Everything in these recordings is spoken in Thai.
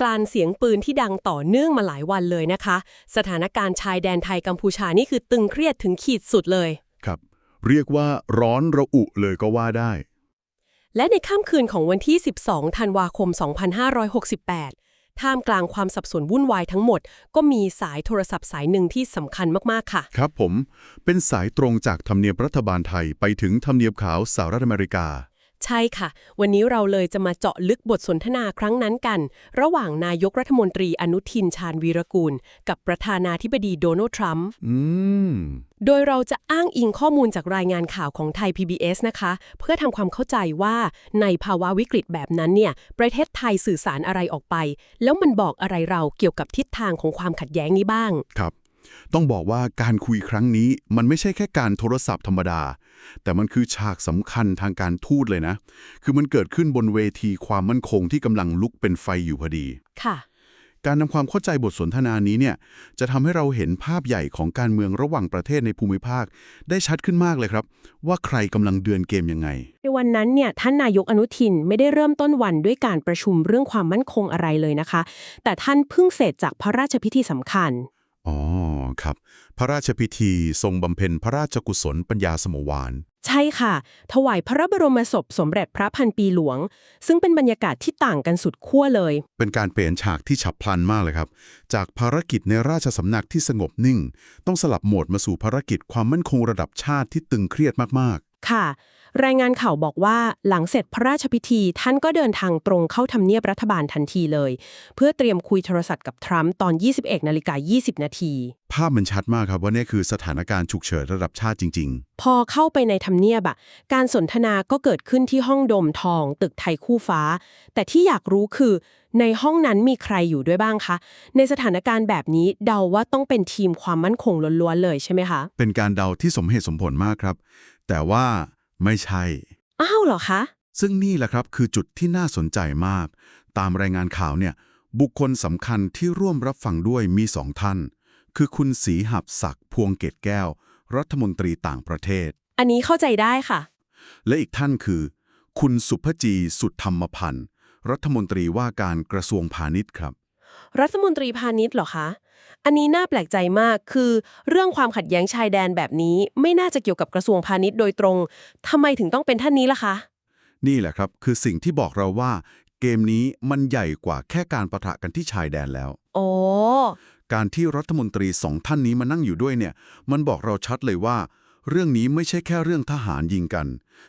กลางเสียงปืนที่ดังต่อเนื่องมาหลายวันเลยนะคะ สถานการณ์ชายแดนไทยกัมพูชานี่คือตึงเครียดถึงขีดสุดเลย ครับ เรียกว่าร้อนระอุเลยก็ว่าได้ และในค่ำคืนของวันที่ 12 ธันวาคม 2568 ท่ามกลางความสับสนวุ่นวายทั้งหมด ก็มีสายโทรศัพท์สายหนึ่งที่สำคัญมากๆค่ะ ครับผม เป็นสายตรงจากทำเนียบรัฐบาลไทยไปถึงทำเนียบขาวสหรัฐอเมริกา ใช่ค่ะ วันนี้เราเลยจะมาเจาะลึกบทสนทนาครั้งนั้นกัน ระหว่างนายกรัฐมนตรีอนุทินชาญวีรกูล กับประธานาธิบดีโดนัลด์ทรัมป์อืมโดยเราจะอ้างอิงข้อมูลจากรายงานข่าวของไทย PBS นะคะ เพื่อทำความเข้าใจว่าในภาวะวิกฤตแบบนั้นเนี่ย ประเทศไทยสื่อสารอะไรออกไป แล้วมันบอกอะไรเราเกี่ยวกับทิศทางของความขัดแย้งนี้บ้าง ครับ ต้องบอกว่าการคุยครั้งนี้มันไม่ใช่แค่การโทรศัพท์ธรรมดา แต่มันคือฉากสำคัญทางการทูตเลยนะ คือมันเกิดขึ้นบนเวทีความมั่นคงที่กำลังลุกเป็นไฟอยู่พอดีค่ะการนำความเข้าใจบทสนทนานี้เนี่ยจะทำให้เราเห็นภาพใหญ่ของการเมืองระหว่างประเทศในภูมิภาค ได้ชัดขึ้นมากเลยครับ ว่าใครกำลังเดือนเกมยังไง ในวันนั้นเนี่ยท่านนายกอนุทินไม่ได้เริ่มต้นวันด้วยการประชุมเรื่องความมั่นคงอะไรเลยนะคะ แต่ท่านเพิ่งเสร็จจากพระราชพิธีสำคัญ อ๋อครับ พระราชพิธีทรงบำเพ็ญพระราชกุศลปัญญาสมวาน ใช่ค่ะ ถวายพระบรมศพสมเด็จพระพันปีหลวง ซึ่งเป็นบรรยากาศที่ต่างกันสุดขั้วเลย เป็นการเปลี่ยนฉากที่ฉับพลันมากเลยครับ จากภารกิจในราชสำนักที่สงบนิ่ง ต้องสลับโหมดมาสู่ภารกิจความมั่นคงระดับชาติที่ตึงเครียดมากค่ะ รายงานข่าวบอกว่าหลังเสร็จพระราชพิธีท่านก็เดินทางตรงเข้าทำเนียบรัฐบาลทันทีเลย เพื่อเตรียมคุยโทรศัพท์กับทรัมป์ตอน 21นาฬิกา20 นาทีๆภาพมันชัดมากครับว่านี่คือสถานการณ์ฉุกเฉินระดับชาติจริงพอเข้าไปในทำเนียบอะการสนทนาก็เกิดขึ้นที่ห้องโดมทอง ตึกไทยคู่ฟ้า แต่ที่อยากรู้คือ ในห้องนั้นมีใครอยู่ด้วยบ้างคะ ในสถานการณ์แบบนี้เดาว่าต้องเป็นทีมความมั่นคงล้วนๆเลยใช่ไหมคะๆเป็นการเดาที่สมเหตุสมผลมากครับ แต่ว่า ไม่ใช่ อ้าวเหรอคะ ซึ่งนี่แหละครับคือจุดที่น่าสนใจมาก ตามรายงานข่าวเนี่ย บุคคลสำคัญที่ร่วมรับฟังด้วยมีสองท่าน คือคุณศรีหับศักดิ์พวงเกตแก้ว รัฐมนตรีต่างประเทศ อันนี้เข้าใจได้ค่ะ และอีกท่านคือ คุณสุภจีสุดธรรมพันธ์รัฐมนตรีว่าการกระทรวงพาณิชย์ครับ รัฐมนตรีพาณิชย์เหรอคะ อันนี้น่าแปลกใจมากคือ เรื่องความขัดแย้งชายแดนแบบนี้ไม่น่าจะเกี่ยวกับกระทรวงพาณิชย์โดยตรงทำไมถึงต้องเป็นท่านนี้ล่ะคะ นี่แหละครับ คือสิ่งที่บอกเราว่า เกมนี้มันใหญ่กว่าแค่การประทะกันที่ชายแดนแล้ว โอ้การที่รัฐมนตรีสองท่านนี้มานั่งอยู่ด้วยเนี่ย มันบอกเราชัดเลยว่า เรื่องนี้ไม่ใช่แค่เรื่องทหารยิงกัน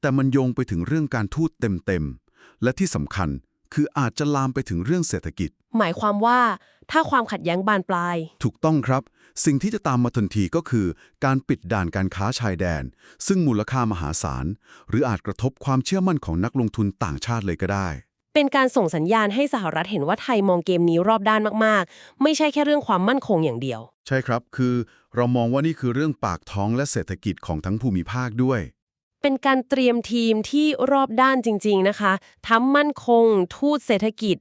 แต่มันโยงไปถึงเรื่องการทูตเต็มๆและที่สำคัญ คืออาจจะลามไปถึงเรื่องเศรษฐกิจ หมายความว่า ถ้าความขัดแย้งบานปลาย ถูกต้องครับ สิ่งที่จะตามมาทันทีก็คือ การปิดด่านการค้าชายแดน ซึ่งมูลค่ามหาศาล หรืออาจกระทบความเชื่อมั่นของนักลงทุนต่างชาติเลยก็ได้ เป็นการส่งสัญญาณให้สหรัฐเห็นว่าไทยมองเกมนี้รอบด้านมากๆ ไม่ใช่แค่เรื่องความมั่นคงอย่างเดียว ใช่ครับ คือ เรามองว่านี่คือเรื่องปากท้องและเศรษฐกิจของทั้งภูมิภาคด้วย เป็นการเตรียมทีมที่รอบด้านจริง ๆนะคะทั้งมั่นคง ทูตเศรษฐกิจ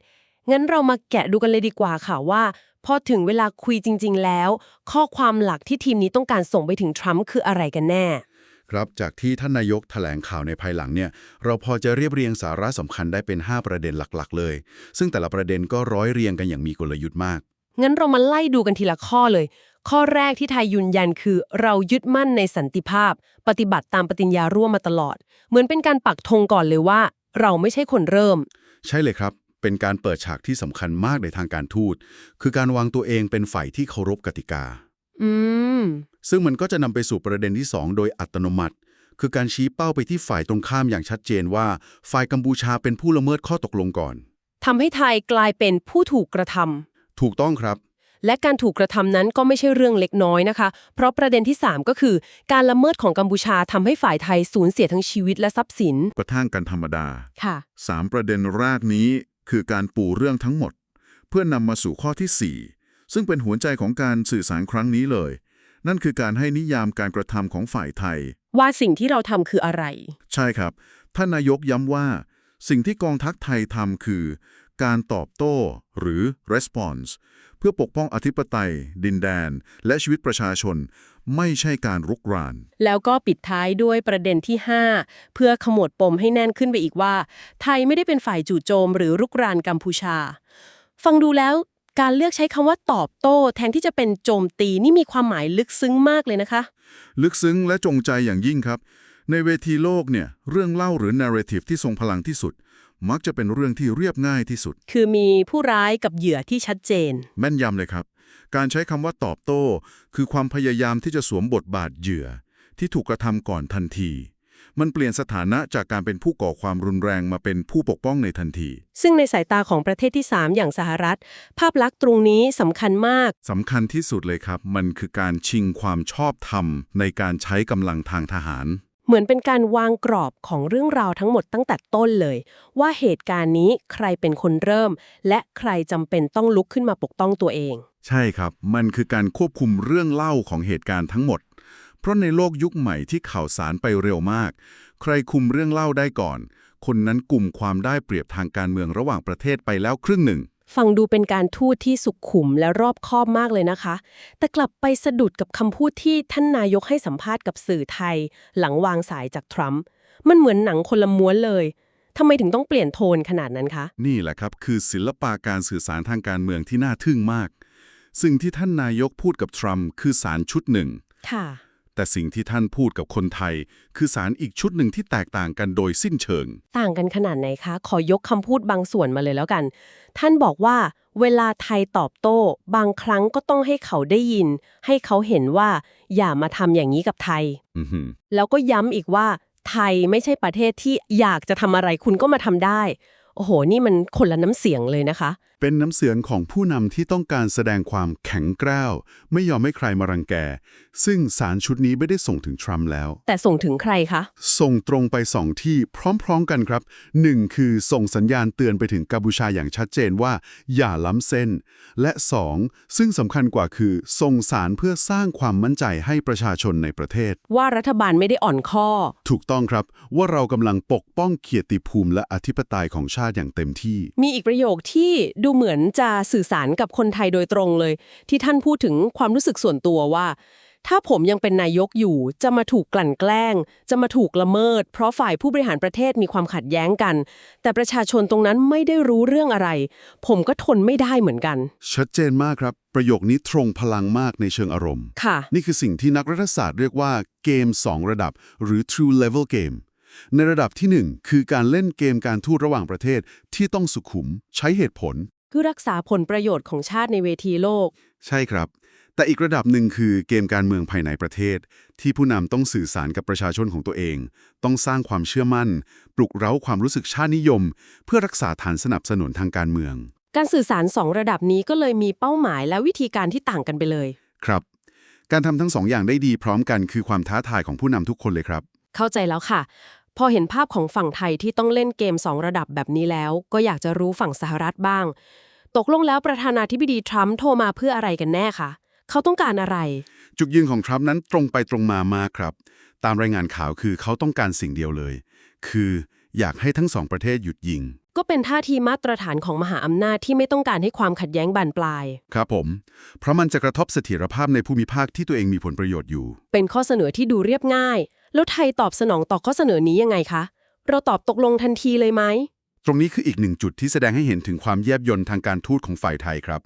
งั้นเรามาแกะดูกันเลยดีกว่าค่ะว่า พอถึงเวลาคุยจริง ๆ แล้ว ข้อความหลักที่ทีมนี้ต้องการส่งไปถึงทรัมป์คืออะไรกันแน่ครับจากที่ท่านนายกแถลงข่าวในภายหลังเนี่ยเราพอจะเรียบเรียงสาระสำคัญได้เป็น 5 ประเด็นหลักๆ เลย ซึ่งแต่ละประเด็นก็ร้อยเรียงกันอย่างมีกลยุทธ์มาก งั้นเรามาไล่ดูกันทีละข้อเลย ข้อแรกที่ไทยยืนยันคือ เรายึดมั่นในสันติภาพ ปฏิบัติตามปฏิญญาร่วมมาตลอด เหมือนเป็นการปักธงก่อนเลยว่า เราไม่ใช่คนเริ่ม ใช่เลยครับ เป็นการเปิดฉากที่สำคัญมากในทางการทูต คือการวางตัวเองเป็นฝ่ายที่เคารพกติกา อืม ซึ่งมันก็จะนำไปสู่ประเด็นที่ 2 โดยอัตโนมัติ คือการชี้เป้าไปที่ฝ่ายตรงข้ามอย่างชัดเจนว่า ฝ่ายกัมพูชาเป็นผู้ละเมิดข้อตกลงก่อนทำให้ไทยกลายเป็นผู้ถูกกระทำถูกต้องครับ และการถูกกระทำนั้นก็ไม่ใช่เรื่องเล็กน้อยนะคะ เพราะประเด็นที่ 3 ก็คือ การละเมิดของกัมพูชาทำให้ฝ่ายไทยสูญเสียทั้งชีวิตและทรัพย์สิน กระทั่งกันธรรมดาค่ะ3ประเด็นแรกนี้คือการปูเรื่องทั้งหมด เพื่อนำมาสู่ข้อที่ 4 ซึ่งเป็นหัวใจของการสื่อสารครั้งนี้เลย นั่นคือการให้นิยามการกระทำของฝ่ายไทย ว่าสิ่งที่เราทำคืออะไร ใช่ครับท่านนายกย้ำว่า สิ่งที่กองทัพไทยทำคือ การตอบโต้หรือ response เพื่อปกป้องอธิปไตย ดินแดน และชีวิตประชาชน ไม่ใช่การรุกราน แล้วก็ปิดท้ายด้วยประเด็นที่ 5 เพื่อขมวดปมให้แน่นขึ้นไปอีกว่า ไทยไม่ได้เป็นฝ่ายจู่โจมหรือรุกรานกัมพูชา ฟังดูแล้วการเลือกใช้คำว่าตอบโต้ แทนที่จะเป็นโจมตีนี่มีความหมายลึกซึ้งมากเลยนะคะ ลึกซึ้งและจงใจอย่างยิ่งครับ ในเวทีโลกเนี่ยเรื่องเล่าหรือ narrative ที่ทรงพลังที่สุด มักจะเป็นเรื่องที่เรียบง่ายที่สุด คือมีผู้ร้ายกับเหยื่อที่ชัดเจน แม่นยำเลยครับ การใช้คำว่าตอบโต้ คือความพยายามที่จะสวมบทบาทเหยื่อ ที่ถูกกระทำก่อนทันที มันเปลี่ยนสถานะจากการเป็นผู้ก่อความรุนแรงมาเป็นผู้ปกป้องในทันที ซึ่งในสายตาของประเทศที่ 3 อย่างสหรัฐ ภาพลักษณ์ตรงนี้สำคัญมาก สำคัญที่สุดเลยครับ มันคือการชิงความชอบธรรมในการใช้กำลังทางทหาร เหมือนเป็นการวางกรอบของเรื่องราวทั้งหมดตั้งแต่ต้นเลย ว่าเหตุการณ์นี้ใครเป็นคนเริ่ม และใครจำเป็นต้องลุกขึ้นมาปกป้องตัวเอง ใช่ครับ มันคือการควบคุมเรื่องเล่าของเหตุการณ์ทั้งหมด เพราะในโลกยุคใหม่ที่ข่าวสารไปเร็วมาก ใครคุมเรื่องเล่าได้ก่อน คนนั้นกลุ่มความได้เปรียบทางการเมืองระหว่างประเทศไปแล้วครึ่งหนึ่ง ฟังดูเป็นการทูตที่สุขุมและรอบคอบมากเลยนะคะ แต่กลับไปสะดุดกับคำพูดที่ท่านนายกให้สัมภาษณ์กับสื่อไทย หลังวางสายจากทรัมป์ มันเหมือนหนังคนละม้วนเลย ทำไมถึงต้องเปลี่ยนโทนขนาดนั้นคะ นี่แหละครับ คือศิลปะการสื่อสารทางการเมืองที่น่าทึ่งมาก สิ่งที่ท่านนายกพูดกับทรัมป์คือสารชุดหนึ่ง ค่ะ แต่สิ่งที่ท่านพูดกับคนไทย คือสารอีกชุดหนึ่งที่แตกต่างกันโดยสิ้นเชิง ต่างกันขนาดไหนคะ ขอยกคำพูดบางส่วนมาเลยแล้วกัน ท่านบอกว่า เวลาไทยตอบโต้ บางครั้งก็ต้องให้เขาได้ยิน ให้เขาเห็นว่า อย่ามาทำอย่างนี้กับไทยอือหือแล้วก็ย้ำอีกว่า ไทยไม่ใช่ประเทศที่อยากจะทำอะไรคุณก็มาทำได้ โอ้โห นี่มันคนละน้ำเสียงเลยนะคะเป็นน้ำเสียงของผู้นำที่ต้องการแสดงความแข็งกร้าว ไม่ยอมให้ใครมารังแก ซึ่งสารชุดนี้ไม่ได้ส่งถึงทรัมป์แล้ว แต่ส่งถึงใครคะ ส่งตรงไปสองที่พร้อมๆกันครับหนึ่งคือส่งสัญญาณเตือนไปถึงกัมพูชาอย่างชัดเจนว่า อย่าล้ำเส้น และสองซึ่งสำคัญกว่าคือ ส่งสารเพื่อสร้างความมั่นใจให้ประชาชนในประเทศ ว่ารัฐบาลไม่ได้อ่อนข้อ ถูกต้องครับว่าเรากำลังปกป้องเกียรติภูมิและอธิปไตยของชาติอย่างเต็มที่ มีอีกประโยคที่ดูเหมือนจะสื่อสารกับคนไทยโดยตรงเลย ที่ท่านพูดถึงความรู้สึกส่วนตัวว่า ถ้าผมยังเป็นนายกอยู่ จะมาถูกกลั่นแกล้ง จะมาถูกละเมิด เพราะฝ่ายผู้บริหารประเทศมีความขัดแย้งกัน แต่ประชาชนตรงนั้นไม่ได้รู้เรื่องอะไร ผมก็ทนไม่ได้เหมือนกัน ชัดเจนมากครับ ประโยคนี้ตรงพลังมากในเชิงอารมณ์ ค่ะ นี่คือสิ่งที่นักรัฐศาสตร์เรียกว่าเกม 2 ระดับ หรือ true level game ในระดับทีหนึ่1 คือการเล่นเกมการทูตระหว่างประเทศที่ต้องสุขุม ใช้เหตุผล คือรักษาผลประโยชน์ของชาติในเวทีโลก ใช่ครับ แต่อีกระดับหนึ่งคือเกมการเมืองภายในประเทศ ที่ผู้นำต้องสื่อสารกับประชาชนของตัวเอง ต้องสร้างความเชื่อมั่น ปลุกเร้าความรู้สึกชาตินิยม เพื่อรักษาฐานสนับสนุนทางการเมือง การสื่อสารสองระดับนี้ก็เลยมีเป้าหมายและวิธีการที่ต่างกันไปเลย ครับ การทำทั้งสองอย่างได้ดีพร้อมกันคือความท้าทายของผู้นำทุกคนเลยครับ เข้าใจแล้วค่ะ พอเห็นภาพของฝั่งไทยที่ต้องเล่นเกม 2 ระดับแบบนี้แล้ว ก็อยากจะรู้ฝั่งสหรัฐบ้าง ตกลงแล้วประธานาธิบดีทรัมป์โทรมาเพื่ออะไรกันแน่คะเขาต้องการอะไร จุดยืนของทรัมป์นั้นตรงไปตรงมามากครับ ตามรายงานข่าวคือเขาต้องการสิ่งเดียวเลย คืออยากให้ทั้งสองประเทศหยุดยิง ก็เป็นท่าทีมาตรฐานของมหาอำนาจที่ไม่ต้องการให้ความขัดแย้งบานปลาย ครับผม เพราะมันจะกระทบเสถียรภาพในภูมิภาคที่ตัวเองมีผลประโยชน์อยู่ เป็นข้อเสนอที่ดูเรียบง่าย แล้วไทยตอบสนองต่อข้อเสนอนี้ยังไงคะ เราตอบตกลงทันทีเลยไหม ตรงนี้คืออีกหนึ่งจุดที่แสดงให้เห็นถึงความแยบยลทางการทูตของฝ่ายไทยครับ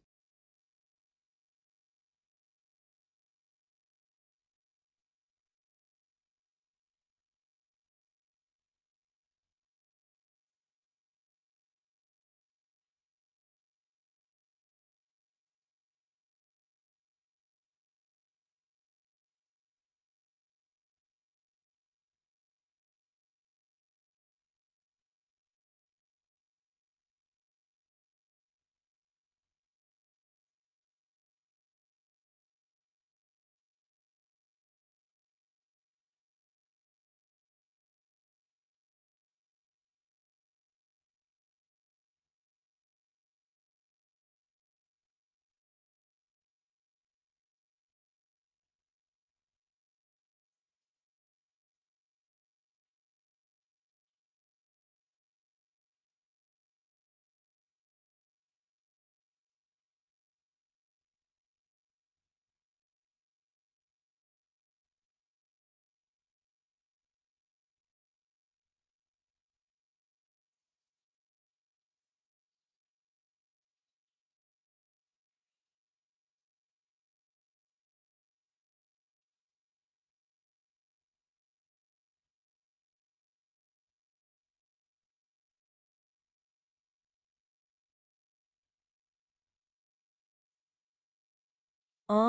อ๋อ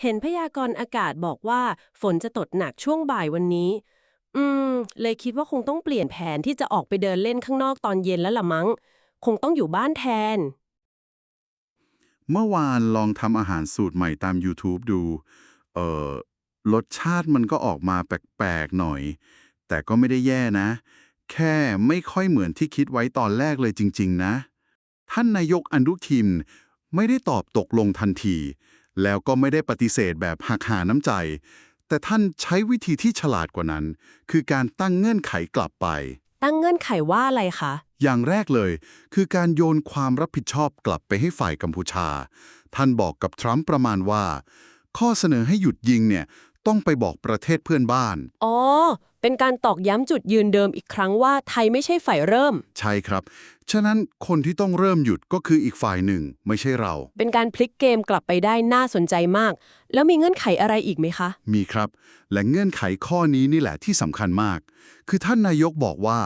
เห็นพยากรณ์อากาศบอกว่า ฝนจะตกหนักช่วงบ่ายวันนี้ อืม เลยคิดว่าคงต้องเปลี่ยนแผนที่จะออกไปเดินเล่นข้างนอกตอนเย็นแล้วล่ะมั้ง คงต้องอยู่บ้านแทน เมื่อวานลองทำอาหารสูตรใหม่ตาม YouTube ดู เอ่อ รสชาติมันก็ออกมาแปลกๆหน่อย แต่ก็ไม่ได้แย่นะ แค่ไม่ค่อยเหมือนที่คิดไว้ตอนแรกเลยจริง ๆ นะ ท่านนายกอนุทินไม่ได้ตอบตกลงทันที แล้วก็ไม่ได้ปฏิเสธแบบหักหาน้ำใจ แต่ท่านใช้วิธีที่ฉลาดกว่านั้น คือการตั้งเงื่อนไขกลับไป ตั้งเงื่อนไขว่าอะไรคะ อย่างแรกเลย คือการโยนความรับผิดชอบกลับไปให้ฝ่ายกัมพูชา ท่านบอกกับทรัมป์ประมาณว่า ข้อเสนอให้หยุดยิงเนี่ย ต้องไปบอกประเทศเพื่อนบ้าน อ๋อ เป็นการตอกย้ำจุดยืนเดิมอีกครั้งว่าไทยไม่ใช่ฝ่ายเริ่ม ใช่ครับ ฉะนั้นคนที่ต้องเริ่มหยุดก็คืออีกฝ่ายหนึ่ง ไม่ใช่เรา เป็นการพลิกเกมกลับไปได้น่าสนใจมาก แล้วมีเงื่อนไขอะไรอีกไหมคะ มีครับ และเงื่อนไขข้อนี้นี่แหละที่สำคัญมาก คือท่านนายกบอกว่า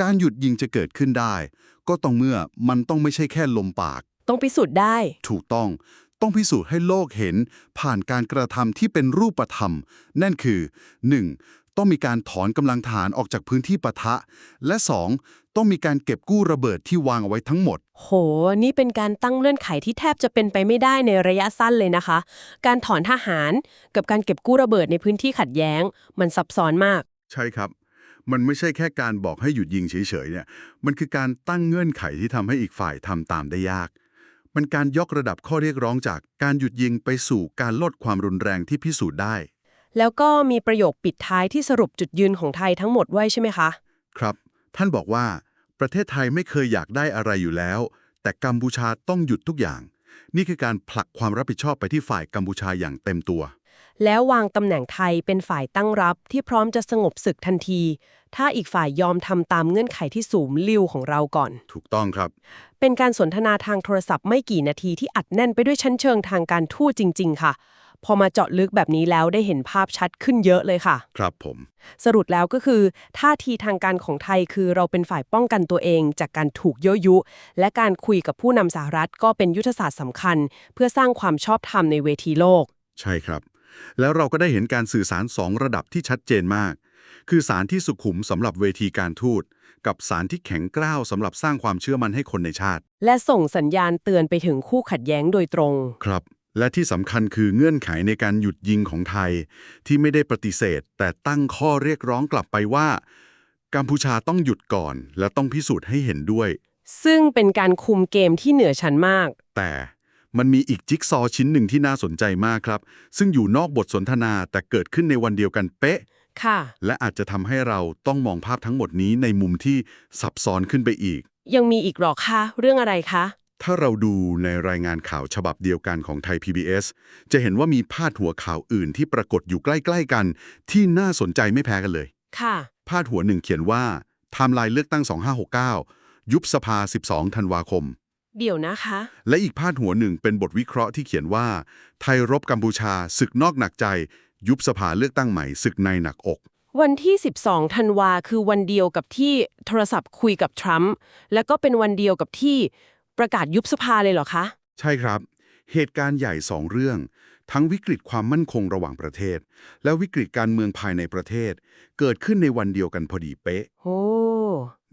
การหยุดยิงจะเกิดขึ้นได้ ก็ต้องเมื่อมันต้องไม่ใช่แค่ลมปาก ต้องพิสูจน์ได้ ถูกต้อง ต้องพิสูจน์ให้โลกเห็นผ่านการกระทำที่เป็นรูปธรรม นั่นคือ 1. ต้องมีการถอนกำลังฐานออกจากพื้นที่ปะทะ และ 2. ต้องมีการเก็บกู้ระเบิดที่วางเอาไว้ทั้งหมด โห นี่เป็นการตั้งเงื่อนไขที่แทบจะเป็นไปไม่ได้ในระยะสั้นเลยนะคะ การถอนทหารกับการเก็บกู้ระเบิดในพื้นที่ขัดแย้ง มันซับซ้อนมาก ใช่ครับมันไม่ใช่แค่การบอกให้หยุดยิงเฉยๆเนี่ย มันคือการตั้งเงื่อนไขที่ทำให้อีกฝ่ายทำตามได้ยาก มันการยกระดับข้อเรียกร้องจากการหยุดยิงไปสู่การลดความรุนแรงที่พิสูจน์ได้ แล้วก็มีประโยคปิดท้ายที่สรุปจุดยืนของไทยทั้งหมดไว้ใช่ไหมคะ ครับ ท่านบอกว่า ประเทศไทยไม่เคยอยากได้อะไรอยู่แล้ว แต่กัมพูชาต้องหยุดทุกอย่าง นี่คือการผลักความรับผิดชอบไปที่ฝ่ายกัมพูชาอย่างเต็มตัว แล้ววางตำแหน่งไทยเป็นฝ่ายตั้งรับที่พร้อมจะสงบศึกทันที ถ้าอีกฝ่ายยอมทำตามเงื่อนไขที่สูงลิ่วของเราก่อน ถูกต้องครับ เป็นการสนทนาทางโทรศัพท์ไม่กี่นาทีที่อัดแน่นไปด้วยชั้นเชิงทางการทูตจริง ๆ ค่ะ พอมาเจาะลึกแบบนี้แล้วได้เห็นภาพชัดขึ้นเยอะเลยค่ะ ครับผม สรุปแล้วก็คือ ท่าทีทางการของไทยคือเราเป็นฝ่ายป้องกันตัวเอง จากการถูกยั่วยุ และการคุยกับผู้นำสหรัฐก็เป็นยุทธศาสตร์สำคัญ เพื่อสร้างความชอบธรรมในเวทีโลก ใช่ครับ แล้วเราก็ได้เห็นการสื่อสารสองระดับที่ชัดเจนมาก คือสารที่สุขุมสำหรับเวทีการทูต กับสารที่แข็งกร้าวสำหรับสร้างความเชื่อมั่นให้คนในชาติ และส่งสัญญาณเตือนไปถึงคู่ขัดแย้งโดยตรง ครับ และที่สำคัญคือเงื่อนไขในการหยุดยิงของไทย ที่ไม่ได้ปฏิเสธ แต่ตั้งข้อเรียกร้องกลับไปว่า กัมพูชาต้องหยุดก่อน และต้องพิสูจน์ให้เห็นด้วย ซึ่งเป็นการคุมเกมที่เหนือชั้นมาก แต่ มันมีอีกจิ๊กซอว์ชิ้นหนึ่งที่น่าสนใจมากครับ ซึ่งอยู่นอกบทสนทนาแต่เกิดขึ้นในวันเดียวกันเป๊ะ ค่ะ และอาจจะทำให้เราต้องมองภาพทั้งหมดนี้ในมุมที่ซับซ้อนขึ้นไปอีก ยังมีอีกหรอคะเรื่องอะไรคะ ถ้าเราดูในรายงานข่าวฉบับเดียวกันของไทย PBS จะเห็นว่ามีพาดหัวข่าวอื่นที่ปรากฏอยู่ใกล้ ๆ กัน ที่น่าสนใจไม่แพ้กันเลย ค่ะ พาดหัวหนึ่งเขียนว่าไทม์ไลน์เลือกตั้ง 2569 ยุบสภา 12 ธันวาคม เดี๋ยวนะคะ และอีกพาดหัวหนึ่งเป็นบทวิเคราะห์ที่เขียนว่า ไทยรบกัมพูชาศึกนอกหนักใจ ยุบสภาเลือกตั้งใหม่ศึกในหนักอก วันที่ 12 ธันวาคือวันเดียวกับที่โทรศัพท์คุยกับทรัมป์แล้วก็เป็นวันเดียวกับที่ประกาศยุบสภาเลยเหรอคะ ใช่ครับ เหตุการณ์ใหญ่สองเรื่อง ทั้งวิกฤตความมั่นคงระหว่างประเทศ และวิกฤตการเมืองภายในประเทศ เกิดขึ้นในวันเดียวกันพอดีเป๊ะ โอ้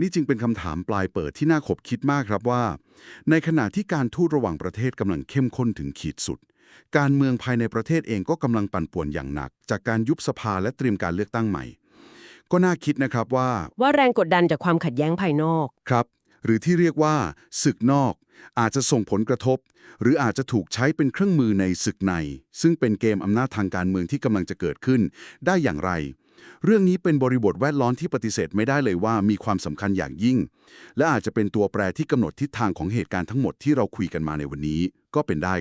นี่จึงเป็นคำถามปลายเปิดที่น่าขบคิดมากครับว่า ในขณะที่การทูตระหว่างประเทศกำลังเข้มข้นถึงขีดสุด การเมืองภายในประเทศเองก็กำลังปั่นป่วนอย่างหนัก จากการยุบสภาและเตรียมการเลือกตั้งใหม่ ก็น่าคิดนะครับว่า ว่าแรงกดดันจากความขัดแย้งภายนอก ครับ หรือที่เรียกว่าศึกนอก อาจจะส่งผลกระทบ หรืออาจจะถูกใช้เป็นเครื่องมือในศึกใน ซึ่งเป็นเกมอำนาจทางการเมืองที่กำลังจะเกิดขึ้น ได้อย่างไร เรื่องนี้เป็นบริบทแวดล้อมที่ปฏิเสธไม่ได้เลยว่ามีความสำคัญอย่างยิ่ง และอาจจะเป็นตัวแปรที่กำหนดทิศทางของเหตุการณ์ทั้งหมดที่เราคุยกันมาในวันนี้ก็เป็นได้